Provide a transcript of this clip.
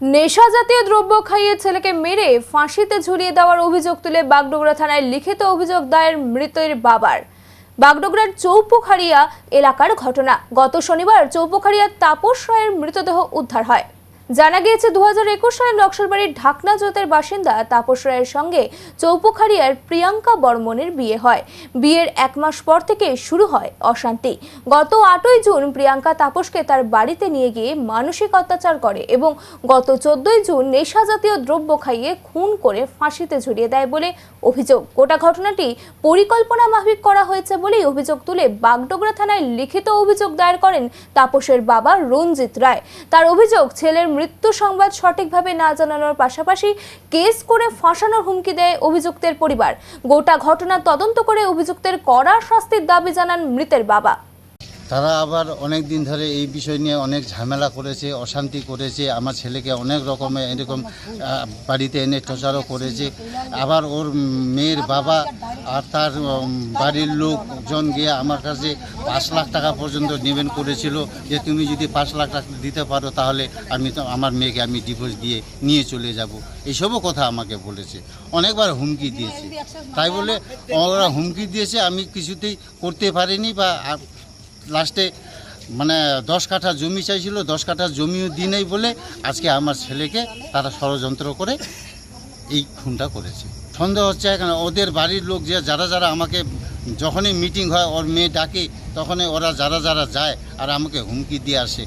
নেশা জাতীয় দ্রব্য খাইয়ে ছেলেকে মেরে ফাঁসিতে ঝুলিয়ে দেওয়ার অভিযোগ তুলে বাগডোগরা থানায় লিখিত অভিযোগ দায়ের মৃতের বাবার। বাগডোগরার চৌপুখারিয়া এলাকার ঘটনা। গত শনিবার চৌপুখারিয়ার তাপস রায়ের মৃতদেহ উদ্ধার হয়। জানা গিয়েছে দু হাজার একুশ সালে নকশালবাড়ির ঢাকনা জোতের বাসিন্দা তাপস রায়ের সঙ্গে চৌপোখারিয়ার প্রিয়াঙ্কা বর্মনের বিয়ে হয়। বিয়ের এক মাস পর থেকে শুরু হয় অশান্তি। গত আটই জুন প্রিয়াঙ্কা তাপসকে তার বাড়িতে নিয়ে গিয়ে মানসিক অত্যাচার করে এবং গত চোদ্দই জুন নেশা জাতীয় দ্রব্য খাইয়ে খুন করে ফাঁসিতে ঝুলিয়ে দেয় বলে অভিযোগ। গোটা ঘটনাটি পরিকল্পনা মাফিক করা হয়েছে বলেই অভিযোগ তুলে বাগডোগরা থানায় লিখিত অভিযোগ দায়ের করেন তাপসের বাবা রঞ্জিত রায়। তার অভিযোগ, ছেলের মৃত্যু সংবাদ সঠিকভাবে না জানানোর পাশাপাশি কেস করে ফাঁসানোর হুমকি দেয় অভিযুক্তের পরিবার। গোটা ঘটনা তদন্ত করে অভিযুক্তের কড়া শাস্তির দাবি জানান মৃতের বাবা। তারা আবার অনেক দিন ধরে এই বিষয় নিয়ে অনেক ঝামেলা করেছে, অশান্তি করেছে, আমার ছেলেকে অনেক রকমের এরকম বাড়িতে এনে টর্চারও করেছে। আবার ওর মেয়ের বাবা আর তার বাড়ির লোকজন গিয়ে আমার কাছে পাঁচ লাখ টাকা পর্যন্ত নেবেন করেছিল যে, তুমি যদি পাঁচ লাখ টাকা দিতে পারো তাহলে আমি তো, আমার মেয়েকে আমি ডিভোর্স দিয়ে নিয়ে চলে যাব। এইসবও কথা আমাকে বলেছে। অনেকবার হুমকি দিয়েছে। তাই বলে ওরা হুমকি দিয়েছে, আমি কিছুতেই করতে পারিনি বা লাস্টে মানে দশ কাঠা জমি চাইছিল, দশ কাঠা জমিও দিনেই বলে আজকে আমার ছেলেকে তারা ষড়যন্ত্র করে এই খুনটা করেছে। সন্দেহ হচ্ছে এখানে ওদের বাড়ির লোক যে, যারা যারা আমাকে যখনই মিটিং হয়, ওর মেয়ে ডাকে, তখনই ওরা যারা যারা যায় আর আমাকে হুমকি দিয়ে আসে।